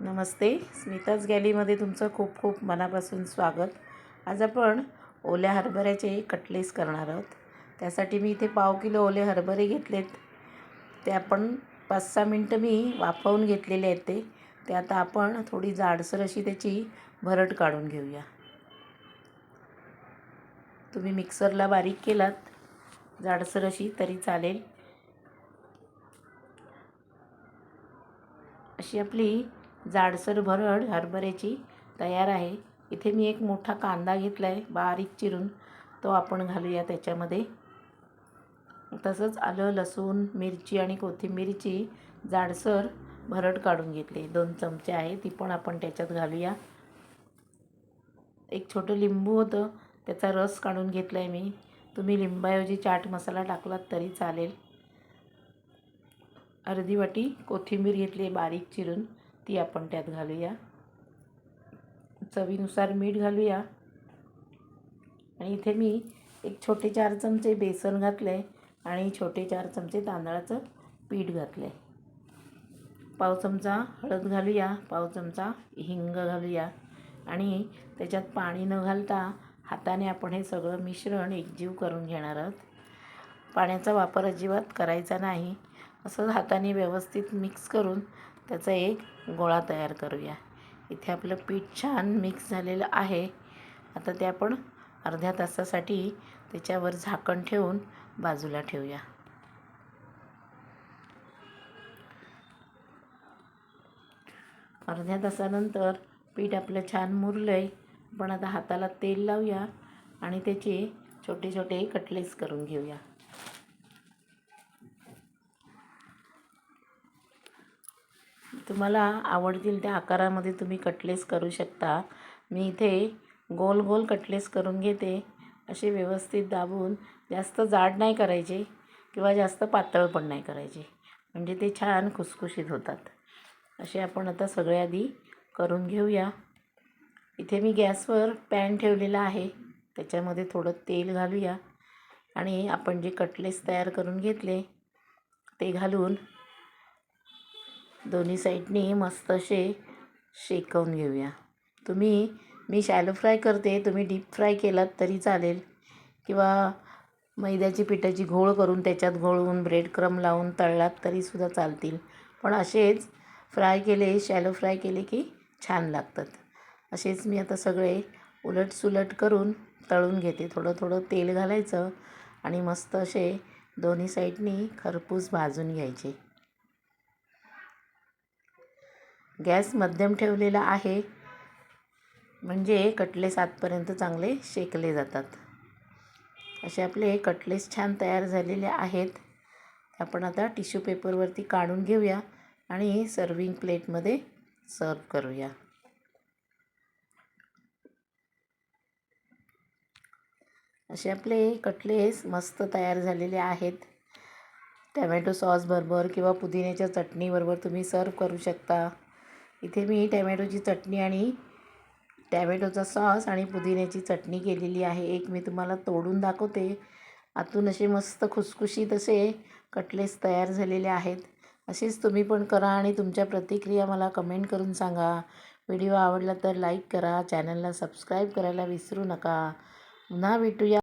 नमस्ते. स्मिताज गॅलीमध्ये तुमचं खूप खूप मनापासून स्वागत. आज आपण ओल्या हरभऱ्याचे कटलेस करणार आहोत. त्यासाठी मी इथे पाव किलो ओले हरभरे घेतलेत. ते आपण पाच सहा मिनटं मी वाफवून घेतलेले आहेत ते. ते आता आपण थोडी जाडसर अशी त्याची भरट काढून घेऊया. तुम्ही मिक्सरला बारीक केलात. जाडसर अशी तरी चालेल. अशी आपली जाडसर भरड हरभऱ्याची तयार आहे. इथे मी एक मोठा कांदा घेतला आहे बारीक चिरून. तो आपण घालूया त्याच्यामध्ये. तसंच आलं लसूण मिरची आणि कोथिंबीरची जाडसर भरड काढून घेतली. दोन चमचे आहे ती पण आपण त्याच्यात घालूया. एक छोटं लिंबू होतं त्याचा रस काढून घेतला आहे मी. तुम्ही लिंबाऐवजी चाट मसाला टाकलात तरी चालेल. अर्धी वाटी कोथिंबीर घेतली आहे बारीक चिरून. ती आपण त्यात घालूया. चवीनुसार मीठ घालूया. आणि इथे मी एक छोटे चार चमचे बेसन घातले आणि छोटे चार चमचे तांदळाचं पीठ घातलं. आहे पाव चमचा हळद घालूया पाव चमचा हिंग घालूया. आणि त्याच्यात पाणी न घालता हाताने आपण हे सगळं मिश्रण एकजीव करून घेणार आहोत. पाण्याचा वापर अजिबात करायचा नाही. असं हाताने व्यवस्थित मिक्स करून त्याचा एक गोळा तयार करूया. इथे आपलं पीठ छान मिक्स झालेलं आहे. आता ते आपण अर्ध्या तासासाठी त्याच्यावर झाकण ठेवून बाजूला ठेवूया. अर्ध्या तासानंतर पीठ आपलं छान मुरलं आहे आपण आता हाताला तेल लावूया आणि त्याचे छोटे छोटे कटलेस करून घेऊया. तुम्हाला आवडतील त्या आकारामध्ये तुम्ही कटलेस करू शकता. मी इथे गोल गोल कटलेस करून घेते. असे व्यवस्थित दाबून जास्त जाड नाही करायचे किंवा जास्त पातळ पण नाही करायचे. म्हणजे ते छान खुसखुशीत होतात. असे आपण आता सगळ्या आधी करून घेऊया. इथे मी गॅसवर पॅन ठेवलेला आहे. त्याच्यामध्ये थोडं तेल घालूया. आणि आपण जे कटलेस तयार करून घेतले ते घालून दोन्ही साईडनी मस्त असे शेकवून घेऊया. तुम्ही मी शॅलो फ्राय करते तुम्ही डीप फ्राय केलात तरी चालेल. किंवा मैद्याची पिठाची घोळ करून त्याच्यात घोळवून ब्रेड क्रम लावून तळलात तरीसुद्धा चालतील. पण असेच फ्राय केले शॅलो फ्राय केले की छान लागतात. असेच मी आता सगळे उलटसुलट करून तळून घेते. थोडं थोडं तेल घालायचं आणि मस्त असे दोन्ही साईडनी खरपूस भाजून घ्यायचे. गॅस मध्यम ठेवलेला आहे. म्हणजे कटलेस आतपर्यंत चांगले शेकले जातात. असे आपले कटलेस छान तयार झालेले आहेत. आपण आता टिश्यू पेपरवरती काढून घेऊया आणि सर्विंग प्लेटमध्ये सर्व करूया. असे आपले कटलेस मस्त तयार झालेले आहेत. टॅमॅटो सॉसबरोबर किंवा पुदिन्याच्या चटणीबरोबर तुम्ही सर्व करू शकता. इथे मी टॅमॅटोची चटणी आणि टॅमॅटोचा सॉस आणि पुदिन्याची चटणी केलेली आहे. एक मी तुम्हाला तोडून दाखवते. आतून असे मस्त खुसखुशीत असे कटलेस तयार झालेले आहेत. असेच तुम्ही पण करा आणि तुमच्या प्रतिक्रिया मला कमेंट करून सांगा. व्हिडिओ आवडला तर लाईक करा. चॅनलला सबस्क्राईब करायला विसरू नका. पुन्हा भेटूया.